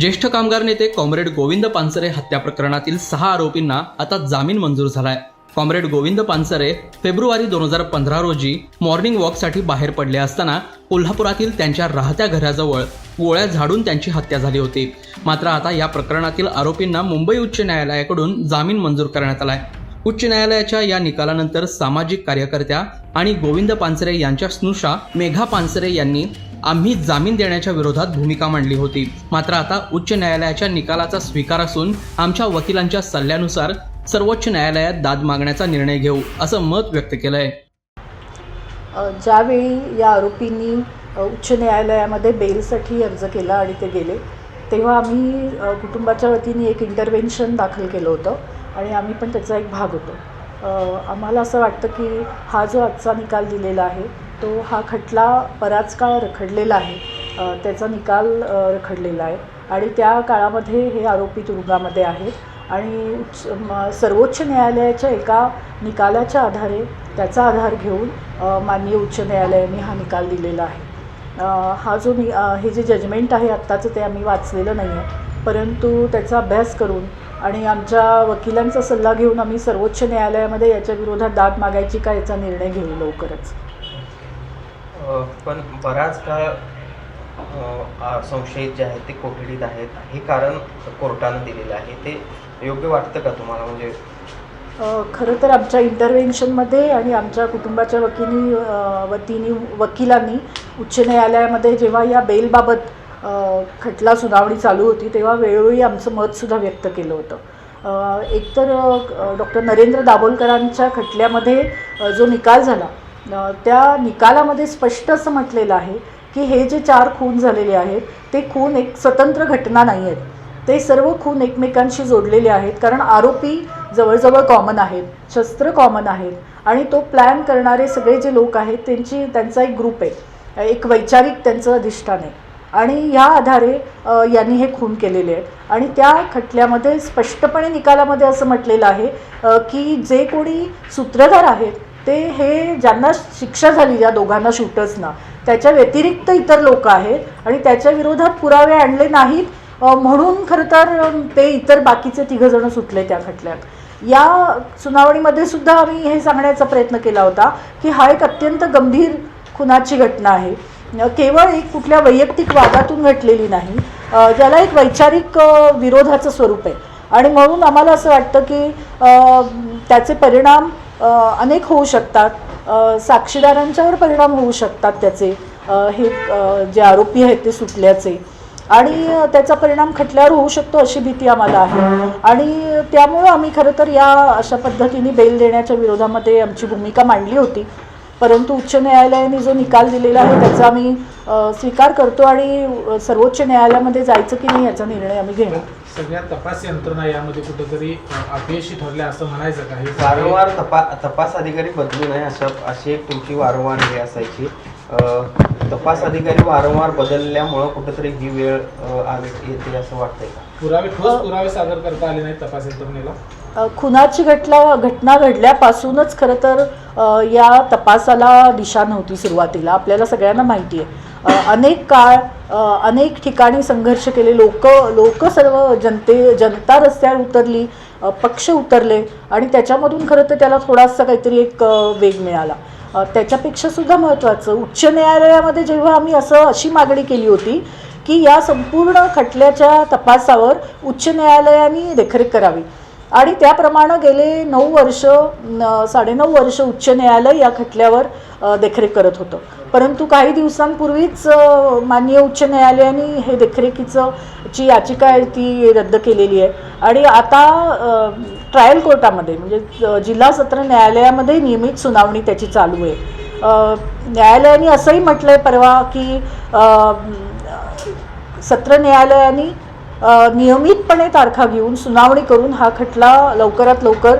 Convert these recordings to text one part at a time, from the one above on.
ज्येष्ठ कामगार नेते कॉम्रेड गोविंद पानसरे हत्या प्रकरणातील सहा आरोपींना आता जामीन मंजूर झालाय. कॉम्रेड गोविंद पानसरे फेब्रुवारी दोन हजार पंधरा रोजी मॉर्निंग वॉकसाठी बाहेर पडले असताना कोल्हापुरातील त्यांच्या राहत्या घराजवळ गोळ्या झाडून त्यांची हत्या झाली होती. मात्र आता या प्रकरणातील आरोपींना मुंबई उच्च न्यायालयाकडून जामीन मंजूर करण्यात आलाय. उच्च न्यायालयाच्या या निकालानंतर सामाजिक कार्यकर्त्या आणि गोविंद पानसरे यांच्या स्नुषा मेघा पानसरे यांनी आम्ही जामीन देण्याच्या विरोधात भूमिका मांडली होती. मात्र आता उच्च न्यायालयाच्या निकालाचा स्वीकार असून आमच्या वकिलांच्या सल्ल्यानुसार सर्वोच्च न्यायालयात दाद मागण्याचा निर्णय घेऊ असं मत व्यक्त केलं आहे ज्यावेळी या आरोपींनी उच्च न्यायालयामध्ये बेलसाठी अर्ज केला आणि ते गेले तेव्हा आम्ही कुटुंबाच्या वतीने एक इंटरव्हेन्शन दाखल केलं होतं आणि आम्ही पण त्याचा एक भाग होतो. आम्हाला असं वाटतं की हा जो आजचा निकाल दिलेला आहे तो हा खटला बराच काळ रखडलेला आहे. त्याचा निकाल रखडलेला आहे. आणि त्या काळामध्ये हे आरोपी तुरुंगामध्ये आहेत. आणि उच्च म- सर्वोच्च न्यायालयाच्या एका निकालाच्या आधारे त्याचा आधार घेऊन माननीय उच्च न्यायालयाने हा निकाल दिलेला आहे. हा जो नि हे जे जजमेंट आहे आत्ताचं ते आम्ही वाचलेलं नाही आहे. परंतु त्याचा अभ्यास करून आणि आमच्या वकिलांचा सल्ला घेऊन आम्ही सर्वोच्च न्यायालयामध्ये याच्या विरोधात दाद मागायची का याचा निर्णय घेऊ लवकरच. पण बराच काळ संशयित जे आहेत ते कोठडीत आहेत. हे कारण कोर्टानं दिलेलं आहे. ते योग्य वाटतं का तुम्हाला? म्हणजे खरं तर आमच्या इंटरव्हेन्शनमध्ये आणि आमच्या कुटुंबाच्या वकिली वतीने वकिलांनी उच्च न्यायालयामध्ये जेव्हा या बेलबाबत खटला सुनावणी चालू होती तेव्हा वेळोवेळी आमचं मतसुद्धा व्यक्त केलं होतं. एकतर डॉक्टर नरेंद्र दाभोलकरांच्या खटल्यामध्ये जो निकाल झाला त्या निकालामध्ये स्पष्ट असं म्हटलेलं आहे की हे जे चार खून झालेले आहेत ते खून एक स्वतंत्र घटना नाही आहेत. ते सर्व खून एकमेकांशी जोडलेले आहेत कारण आरोपी जवळजवळ कॉमन आहेत शस्त्र कॉमन आहेत आणि तो प्लॅन करणारे सगळे जे लोक आहेत त्यांची त्यांचा एक ग्रुप आहे. एक वैचारिक त्यांचं अधिष्ठान आहे. आणि ह्या आधारे यांनी हे खून केलेले आहेत. आणि त्या खटल्यामध्ये स्पष्टपणे निकालामध्ये असं म्हटलेलं आहे की जे कोणी सूत्रधार आहेत ते हे ज्यांना शिक्षा झाली या दोघांना शूटर्सना त्याच्या व्यतिरिक्त इतर लोक आहेत आणि त्याच्या विरोधात पुरावे आणले नाहीत म्हणून खरं तर ते इतर बाकीचे तिघंजणं सुटले त्या खटल्यात. या सुनावणीमध्ये सुद्धा आम्ही हे सांगण्याचा प्रयत्न केला होता की हा एक अत्यंत गंभीर खुनाची घटना आहे. केवळ एक कुठल्या वैयक्तिक वादातून घटलेली नाही ज्याला एक वैचारिक विरोधाचं स्वरूप आहे. आणि म्हणून आम्हाला असं वाटतं की त्याचे परिणाम अनेक होऊ शकतात. साक्षीदारांच्यावर परिणाम होऊ शकतात त्याचे. हे जे आरोपी आहेत ते सुटल्याचे. आणि त्याचा परिणाम खटल्यावर होऊ शकतो अशी भीती आम्हाला आहे. आणि त्यामुळं आम्ही खरं तर या अशा पद्धतीने बेल देण्याच्या विरोधामध्ये आमची भूमिका मांडली होती. परंतु उच्च न्यायालयाने जो निकाल दिलेला आहे त्याचा आम्ही स्वीकार करतो आणि सर्वोच्च न्यायालयामध्ये जायचं की नाही याचा निर्णय आम्ही घेणार. सगळ्या तपास यंत्रणा यामध्ये कुठेतरी अपयशी ठरल्या असं म्हणायचं का? हे वारंवार तपा तपास अधिकारी बदलू नये असं अशी एक तुमची वारंवार हे असायची. तपास अधिकारी वारंवार बदलल्यामुळं कुठंतरी ही वेळ येते असं वाटतंय का? पुरावे ठोस पुरावे सादर करता आले नाहीत तपास यंत्रणेला? खुनाची घटना घटना घडल्यापासूनच खरं तर या तपासाला दिशा नव्हती सुरुवातीला. आपल्याला सगळ्यांना माहिती आहे. अनेक काळ अनेक ठिकाणी संघर्ष केले. लोक लोक सर्व जनते जनता रस्त्यावर उतरली पक्ष उतरले आणि त्याच्यामधून खरं तर त्याला थोडासा काहीतरी एक वेग मिळाला. त्याच्यापेक्षा सुद्धा महत्त्वाचं उच्च न्यायालयामध्ये जेव्हा आम्ही असं अशी मागणी केली होती की या संपूर्ण खटल्याच्या तपासावर उच्च न्यायालयाने देखरेख करावी. आणि त्याप्रमाणे गेले नऊ वर्ष न- साडेनऊ वर्ष उच्च न्यायालय या खटल्यावर देखरेख करत होतं. परंतु काही दिवसांपूर्वीच माननीय उच्च न्यायालयाने हे देखरेखीचं ची याचिका आहे ती रद्द केलेली आहे. आणि आता ट्रायल कोर्टामध्ये म्हणजे जिल्हा सत्र न्यायालयामध्ये नियमित सुनावणी त्याची चालू आहे. न्यायालयाने असंही म्हटलं आहे परवा की सत्र न्यायालयाने नियमितपणे तारखा घेऊन सुनावणी करून हा खटला लवकरात लवकर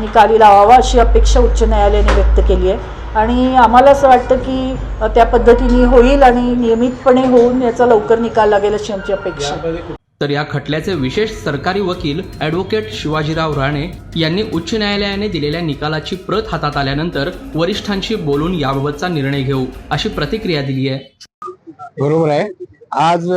निकाली लावावा अशी अपेक्षा उच्च न्यायालयाने व्यक्त केली आहे. आणि आम्हाला असं वाटतं की त्या पद्धतीने होईल आणि नियमितपणे होऊन याचा लवकर निकाल लागेल अशी आमची अपेक्षा तर या खटल्याचे विशेष सरकारी वकील ॲडव्होकेट शिवाजीराव राणे यांनी उच्च न्यायालयाने दिलेल्या निकालाची प्रत हातात आल्यानंतर वरिष्ठांशी बोलून याबाबतचा निर्णय घेऊ अशी प्रतिक्रिया दिली आहे. बरोबर आहे. आज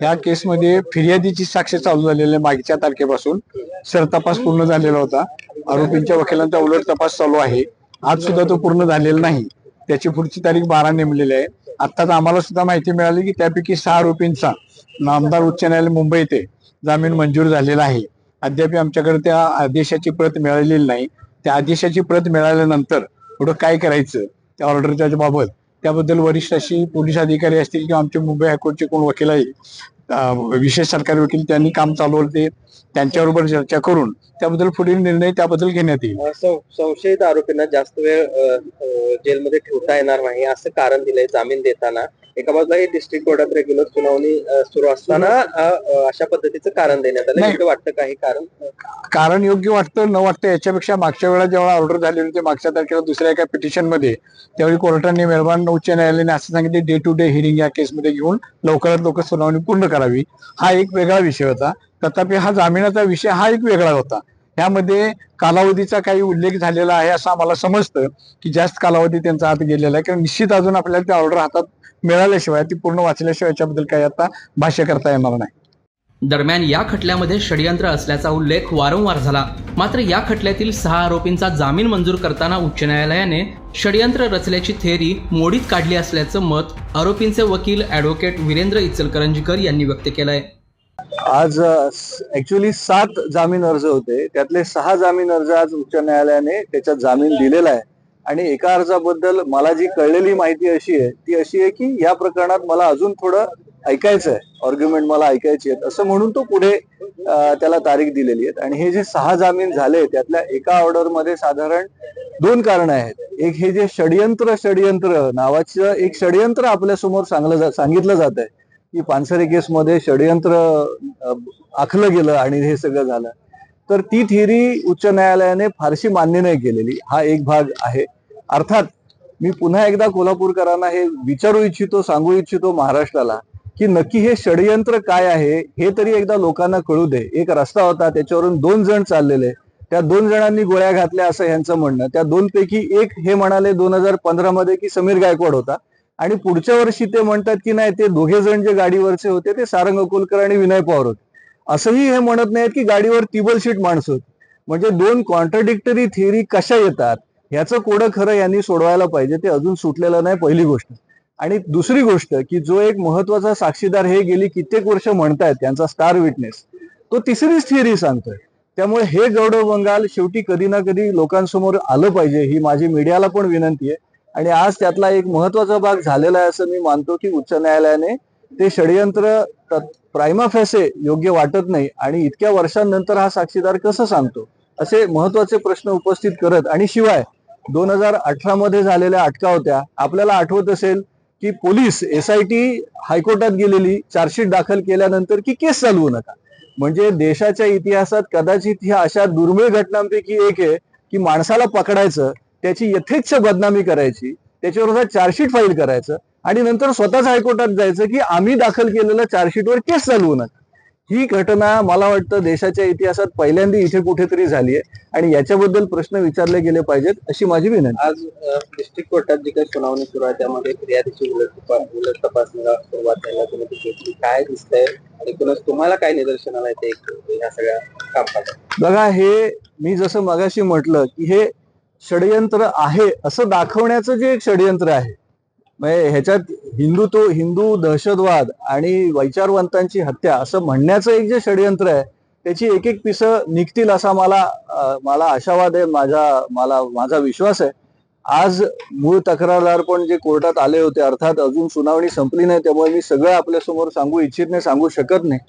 या केसमध्ये फिर्यादीची साक्ष चालू झालेली आहे मागच्या तारखेपासून. सर तपास पूर्ण झालेला होता. आरोपींच्या वकिलांचा उलट तपास चालू आहे. आज सुद्धा तो पूर्ण झालेला नाही. त्याची पुढची तारीख बारा नेमलेली आहे. आत्ताच आम्हाला सुद्धा माहिती मिळाली की त्यापैकी सहा आरोपींचा नामदार उच्च न्यायालय मुंबई येथे जामीन मंजूर झालेला आहे. अद्याप आमच्याकडे त्या आदेशाची प्रत मिळालेली नाही. त्या आदेशाची प्रत मिळाल्यानंतर पुढं काय करायचं? त्या ऑर्डरच्या बाबत त्याबद्दल वरिष्ठ अशी पोलीस अधिकारी असतील किंवा आमचे मुंबई हायकोर्टचे कोण वकील आहे विशेष सरकारी वकील त्यांनी काम चालवले त्यांच्याबरोबर चर्चा करून त्याबद्दल पुढील निर्णय त्याबद्दल घेण्यात येईल. संशयित आरोपींना जास्त वेळ जेलमध्ये ठेवता येणार नाही असं कारण दिलंय जामीन देताना. एका बाजूला हे डिस्ट्रिक्ट कोर्टात रेग्युलर सुनावणी सुरू असताना अशा पद्धतीचं कारण देण्यात आलं. नाही. योग्य वाटतं काही कारण? कारण योग्य वाटतं न वाटतं याच्यापेक्षा मागच्या वेळा जेव्हा ऑर्डर झाली होती मागच्या तारखेला दुसऱ्या एका पिटिशनमध्ये त्यावेळी कोर्टाने मेहरबान उच्च न्यायालयाने असं सांगितले डे टू डे हिअरिंग या केसमध्ये घेऊन लवकरात लवकर सुनावणी पूर्ण करावी. हा एक वेगळा विषय होता. तथापि हा जामिनाचा विषय हा एक वेगळा होता. यामध्ये कालावधीचा काही उल्लेख झालेला आहे असं आम्हाला समजतं की जास्त कालावधी त्यांचा हात गेलेला आहे. कारण निश्चित अजून आपल्याला ते ऑर्डर हातात मिळाल्याशिवाय ती पूर्ण वाचल्याशिवाय याच्याबद्दल काही आता भाष्य करता येणार नाही. दरम्यान या खटल्यामध्ये षडयंत्र असल्याचा उल्लेख वारंवार झाला. मात्र या खटल्यातील सहा आरोपींचा जामीन मंजूर करताना उच्च न्यायालयाने षडयंत्र रचल्याची थेअरी मोडीत काढली असल्याचं मत आरोपींचे वकील ॲडव्होकेट वीरेंद्र इचलकरंजीकर यांनी व्यक्त केलंय. आज ऍक्च्युली सात जामीन अर्ज होते. त्यातले सहा जामीन अर्ज आज उच्च न्यायालयाने त्याच्यात जामीन दिलेला आहे. आणि एका अर्जाबद्दल मला जी कळलेली माहिती अशी आहे ती अशी आहे की या प्रकरणात मला अजून थोडं ऐकायचं आहे ऑर्ग्युमेंट मला ऐकायची आहेत असं म्हणून तो पुढे त्याला तारीख दिलेली आहेत आणि हे जे सहा जामीन झाले त्यातल्या एका ऑर्डरमध्ये साधारण दोन कारण आहेत. एक हे जे षडयंत्र षडयंत्र नावाचं एक षडयंत्र आपल्यासमोर सांगलं सांगितलं जात आहे की पानसरे केसमध्ये षडयंत्र आखलं गेलं आणि हे सगळं झालं. तर ती थिअरी उच्च न्यायालयाने फारशी मान्य नाही केलेली. हा एक भाग आहे. अर्थात मी पुन्हा एकदा कोल्हापूरकरांना हे विचारू इच्छितो सांगू इच्छितो महाराष्ट्राला की नक्की हे षडयंत्र काय आहे हे तरी एकदा लोकांना कळू दे. एक रस्ता होता त्याच्यावरून दोन जण चाललेले. त्या दोन जणांनी गोळ्या घातल्या असं यांचं म्हणणं. त्या दोन पैकी एक हे म्हणाले दोन हजार पंधरा मध्ये की समीर गायकवाड होता. आणि पुढच्या वर्षी ते म्हणतात की नाही ते दोघे जण जे गाडीवरचे होते ते सारंग अकोलकर आणि विनय पवार होते. असंही हे म्हणत नाहीत की गाडीवर टिबल शीट माणसं होती. म्हणजे दोन कॉन्ट्राडिक्टरी थिअरी कशा येतात? ह्याचं कोडं खरं यांनी सोडवायला पाहिजे ते अजून सुटलेलं नाही पहिली गोष्ट. आणि दुसरी गोष्ट की जो एक महत्त्वाचा साक्षीदार हे गेली कित्येक वर्ष म्हणतायत त्यांचा स्टार विटनेस तो तिसरीच थिअरी सांगतोय. त्यामुळे हे गौरव बंगाल शेवटी कधी ना कधी लोकांसमोर आलं पाहिजे ही माझी मीडियाला पण विनंती आहे. आणि आज त्यातला एक महत्त्वाचा भाग झालेला आहे असं मी मानतो की उच्च न्यायालयाने ते षडयंत्र प्रायमा फेसे योग्य वाटत नाही आणि इतक्या वर्षांनंतर हा साक्षीदार कसं सांगतो? असे महत्त्वाचे प्रश्न उपस्थित करत आणि शिवाय दोन हजार अठरा मध्ये झालेल्या अटका होत्या. आपल्याला आठवत असेल की पोलीस एस आय टी हायकोर्टात गेलेली चार्जशीट दाखल केल्यानंतर की केस चालवू नका. म्हणजे देशाच्या इतिहासात कदाचित ह्या अशा दुर्मिळ घटनांपैकी एक आहे की माणसाला पकडायचं त्याची यथेच्छ बदनामी करायची त्याच्यावर चार्जशीट फाईल करायचं आणि नंतर स्वतःच हायकोर्टात जायचं की आम्ही दाखल केलेल्या चार्जशीटवर केस चालवू नका. ही घटना मला वाटतं देशाच्या इतिहासात पहिल्यांदा इथे कुठेतरी झाली आहे. आणि याच्याबद्दल प्रश्न विचारले गेले पाहिजेत अशी माझी विनंती. आज डिस्ट्रिक्ट कोर्टात जी काही सुनावणी सुरू आहे त्यामध्ये फिर्यादीची उलट उलट तपासणीला सुरुवात झाली तुम्ही काय दिसतंय? एकूणच तुम्हाला काय निदर्शनाला येते ह्या सगळ्या कामकाजात बघा हे मी जसं मगाशी म्हटलं की हे षडयंत्र आहे असं दाखवण्याचं जे एक षडयंत्र आहे म्हणजे ह्याच्यात हिंदुत्व हिंदू दहशतवाद आणि वैचारवंतांची हत्या असं म्हणण्याचं एक जे षडयंत्र आहे त्याची एक एक पिसं निघतील असा मला मला आशावाद आहे माझा मला माझा विश्वास आहे. आज मूळ तक्रारदार पण जे कोर्टात आले होते अर्थात अजून सुनावणी संपली नाही त्यामुळे मी सगळं आपल्यासमोर सांगू इच्छित नाही सांगू शकत नाही.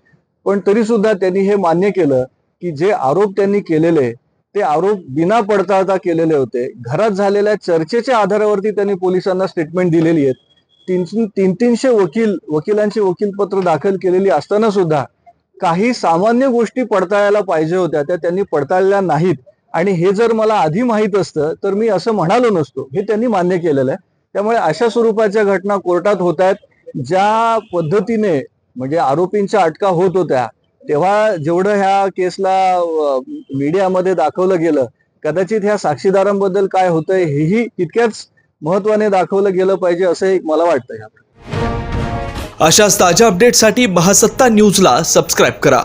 पण तरी सुद्धा त्यांनी हे मान्य केलं की जे आरोप त्यांनी केलेले ते आरोप बिना पडताळता केलेले होते. घरात झालेल्या चर्चेच्या आधारावरती त्यांनी पोलिसांना स्टेटमेंट दिलेली आहेत. तीन तीन तीनशे वकील वकिलांची वकीलपत्र दाखल केलेली असताना सुद्धा काही सामान्य गोष्टी पडताळायला पाहिजे होत्या त्या त्यांनी पडताळल्या नाहीत. आणि हे जर मला आधी माहीत असतं तर मी असं म्हणालो नसतो. हे त्यांनी मान्य केलेलं आहे. त्यामुळे अशा स्वरूपाच्या घटना कोर्टात होत आहेत. ज्या पद्धतीने म्हणजे आरोपींच्या अटका होत होत्या तेव्हा जेवढं ह्या केसला मीडियामध्ये दाखवलं गेलं कदाचित ह्या साक्षीदारांबद्दल काय होतंय हेही तितक्याच महत्वाने दाखवलं गेलं पाहिजे असं एक मला वाटतं अशाच ताज्या अपडेटसाठी महासत्ता न्यूजला सबस्क्राईब करा.